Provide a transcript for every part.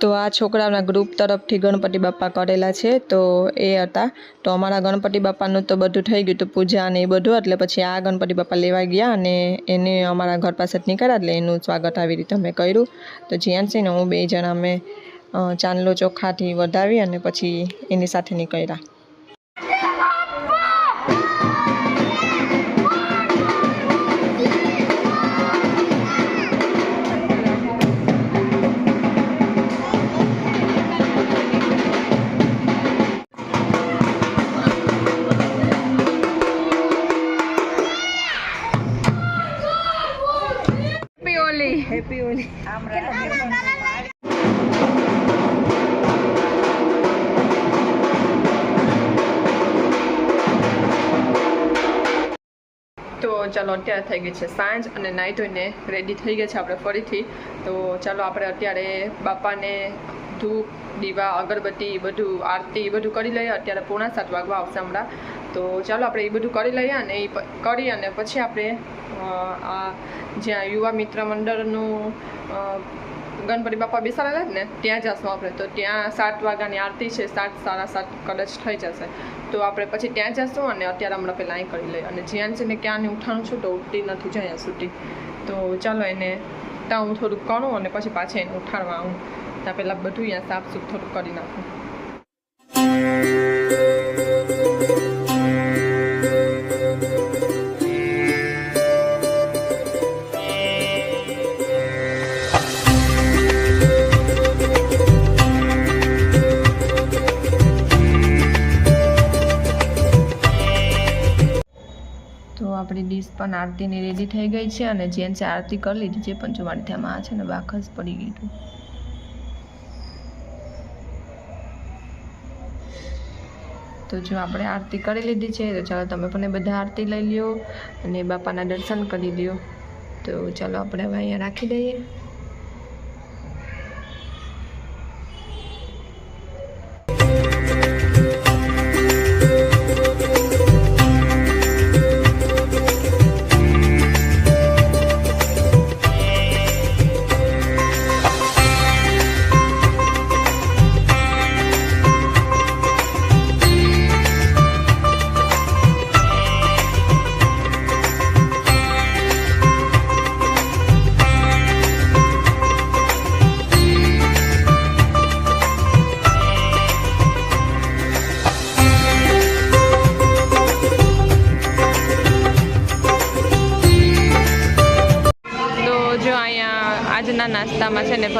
તો આ છોકરાઓના ગ્રુપ તરફથી ગણપતિ બાપા કરેલા છે, તો એ હતા. તો અમારા ગણપતિ બાપાનું તો બધું થઈ ગયું હતું પૂજા અને એ બધું, એટલે પછી આ ગણપતિ બાપા લેવા ગયા અને એને અમારા ઘર પાસે જ નીકળ્યા, એટલે એનું સ્વાગત આવી રીતે અમે કર્યું. તો જ્યાંસી ને હું બે જણા અમે ચાંદલો ચોખાથી વધાવી અને પછી એની સાથે નીકળ્યા. ચાલો, અત્યારે થઈ ગઈ છે સાંજ અને નાહી ધોઈને રેડી થઈ ગયા છે આપણે ફરીથી. તો ચાલો, આપણે અત્યારે બાપાને ધૂપ દીવા, અગરબત્તી બધું, આરતી બધું કરી લઈએ. અત્યારે પોણા સાત વાગવા આવશે હમણાં. તો ચાલો આપણે એ બધું કરી લઈએ અને એ કરી અને પછી આપણે આ જ્યાં યુવા મિત્ર મંડળનું ગણપતિ બાપા બેસાડેલા જ ને, ત્યાં જશું આપણે. તો ત્યાં સાત વાગ્યાની આરતી છે, સાત, સાડા સાત કદાચ થઈ જશે. તો આપણે પછી ત્યાં જશું અને અત્યારે હમણાં પહેલાં અહીં કરી લઈએ. અને જ્યાં છે ને ક્યાંની ઉઠાણું છું તો ઉઠતી નથી જ્યાં સુધી. તો ચાલો એને ત્યાં હું થોડુંક કરું અને પછી પાછી એને ઉઠાડવા આવું. ત્યાં પહેલાં બધું અહીંયા સાફ થોડું કરી નાખું. આપણી ડીશ પણ આરતીની રેડી થઈ ગઈ છે અને જેન્સે આરતી કરી લીધી છે, પણ જો મારી છે ને બાખસ પડી ગયું હતું. તો જો આપણે આરતી કરી લીધી છે, તો ચાલો તમે પણ બધા આરતી લઈ લ્યો અને બાપાના દર્શન કરી લ્યો. તો ચાલો આપણે હવે અહીંયા રાખી દઈએ.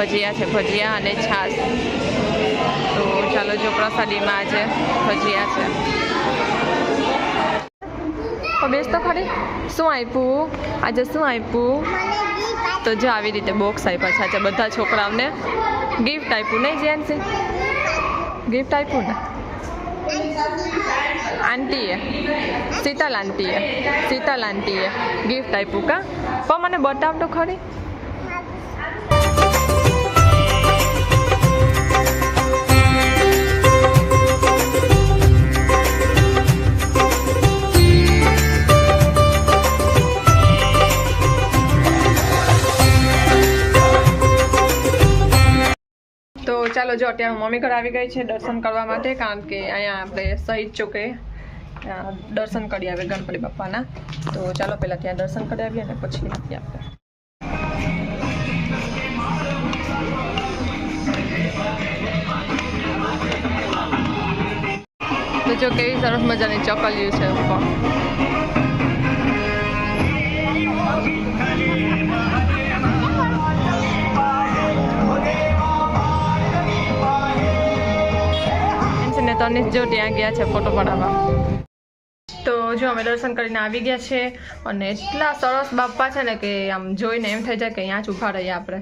ભજીયા છે, ભજીયા અને છાશ. તો ચાલો જો પ્રસાદીમાં આજે ભજીયા છે. બેસ તો ખરી શું આપ્યું? આજે શું આપ્યું? તો જો આવી રીતે બોક્સ આપ્યા છે આજે બધા છોકરાઓને ગિફ્ટ આપ્યું, નહીં જેન્સી ગિફ્ટ આપ્યું ને? આંટીએ. શીતલ આંટીએ. શીતલ આંટીએ ગિફ્ટ આપ્યું કા? પણ મને બતાવ તો ખરી તો જો અત્યારે મમ્મી ઘર આવી ગઈ છે દર્શન કરવા માટે, કારણ કે અહીંયા આપણે શહીદ ચોકે દર્શન કરી આવે ગણપતિ બાપાના. તો ચાલો પહેલાં ત્યાં દર્શન કરી આવીએ અને પછી નથી આપણે. તો જો કેવી સરસ મજાની ચકલિયું છે, ઉપર. તનિષ જો ત્યાં ગયા છે ફોટો પડાવવા તો જો અમે દર્શન કરીને આવી ગયા છે અને એટલા સરસ બાપા છે ને કે આમ જોઈને એમ થઈ જાય કે અહીંયા જ ઊભા રહીએ આપણે.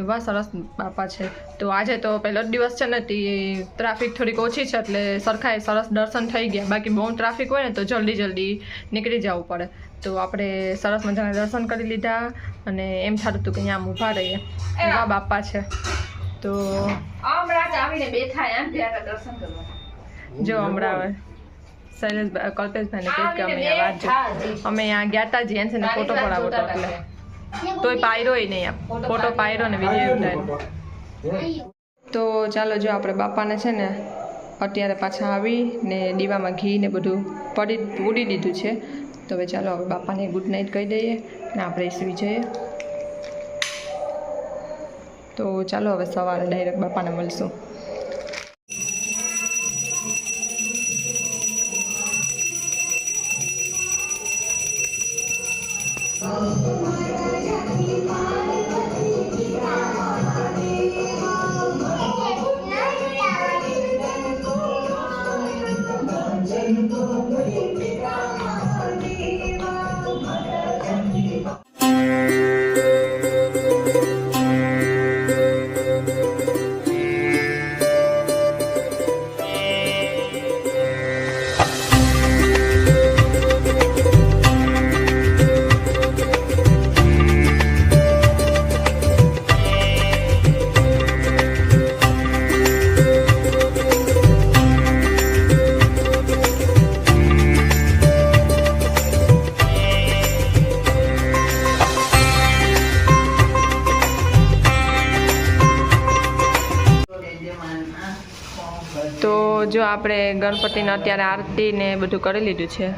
એવા સરસ બાપા છે. તો આજે તો પહેલો જ દિવસ છે ને તે ટ્રાફિક થોડીક ઓછી છે એટલે સરખાએ સરસ દર્શન થઈ ગયા. બાકી બહુ ટ્રાફિક હોય ને તો જલ્દી જલ્દી નીકળી જવું પડે. તો આપણે સરસ મજાના દર્શન કરી લીધા અને એમ થતું હતું કે અહીંયા આમ ઊભા રહીએ. એવા બાપા છે. તો આવીને બેઠા એમ દર્શન કરવા. જો હમણાં હવે શૈલેષભાઈ કલ્પેશભાઈને કહ્યું કે અમે વાત જો. અમે અહીંયા ગયા હતા જેન્સ ને ફોટો પડાવો તો એટલે. તોય પાયરો નહીં આમ ફોટો પાયરો ને વીડિયો ઉતાર્યો. તો ચાલો જો આપણે બાપાને છે ને અત્યારે પાછા આવી ને દીવામાં ઘી ને બધું પડી પૂરી દીધું છે. તો હવે ચાલો હવે બાપાને ગુડ નાઇટ કહી દઈએ ને આપણે સુઈ જઈએ. તો ચાલો હવે સવારે ડાયરેક્ટ બાપાને મળશું. તો જો આપણે ગણપતિને અત્યારે આરતી ને બધું કરી લીધું છે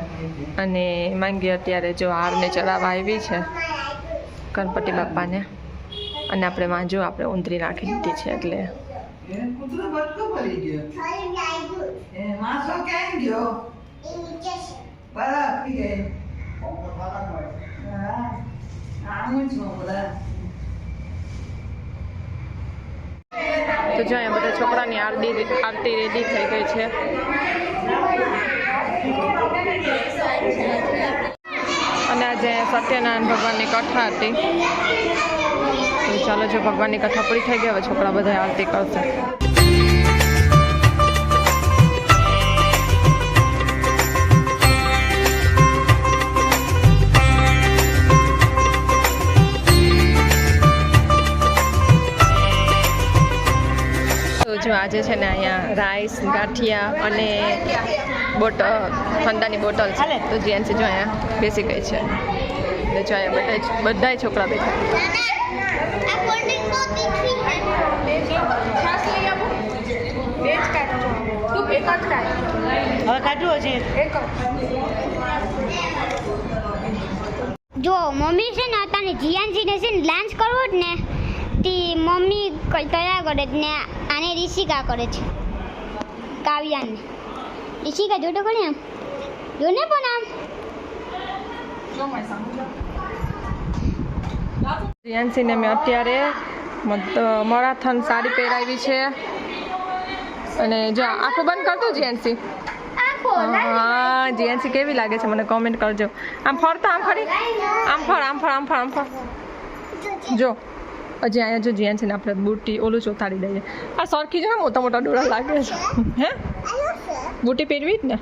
અને માંગી અત્યારે જો હારને ચડાવવા આવી છે ગણપતિ બાપાને. અને આપણે વાંજો આપણે ઊંધરી નાખી દીધી છે એટલે. કૂતરો બટકો પડી ગયો એ માસો ક્યાં ગયો પરત ગઈ હા આવું જ મોકલા તો જો અહીંયા બધા છોકરાની આરતી આરતી રેડી થઈ ગઈ છે. અને આજે સત્યનારાયણ ભગવાનની કથા હતી. ચાલો જો ભગવાનની કથા પૂરી થઈ ગઈ, હવે છોકરા બધા આરતી કરશે. આજે છે ને અહીંયા રાઈસ ગાંઠિયા અને બોટલ ઠંડાની બોટલ છે. તો જીએનસી જો અહીંયા બેસી ગઈ છે. એટલે જો અહીંયા બધા બધાય છોકરા બેઠા. હવે જો મમ્મી છે ને તને જીયાનજીને છે ને લાંચ કરવો જ ને. તે મમ્મી ક- કયા કરે છે ને આને રિષિકા કરે છે. કાવ્યાને. રિષિકા જોટો કરે આમ? જો ને પણ આમ? જીએનસીને મેં અત્યારે મરાથન સાડી પહેરાવી છે. અને જો આંખો બંધ કરતો જીએનસી હા જીએનસી કેવી લાગે છે મને કોમેન્ટ કરજો. આમ ફરતા આમ ફરી? આમ ફર આમ ફર આમ ફર આમ ફર. જો. હજી અહીંયા જો જીએનસીને આપણે બુટ્ટી ઓલું ચોતાડી દઈએ. આ સરખી છે ને મોટા મોટા ડોળા લાગે છે. હે? બુટ્ટી પહેરવી જ ને?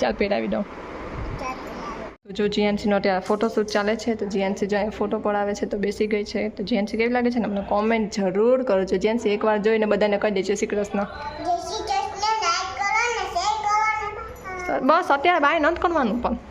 ચાલ પહેરાવી દઉં. જો જીએનસીનો અત્યારે ફોટોશૂટ ચાલે છે તો જીએનસી જો અહીંયા ફોટો પડાવે છે તો બેસી ગઈ છે. તો જીએનસી કેવી લાગે છે ને અમને કોમેન્ટ જરૂર કરો. છો જીએનસી એકવાર જોઈને બધાને કહી દેજો શ્રી કૃષ્ણ. બસ અત્યારે બાય નથી કરવાનું પણ.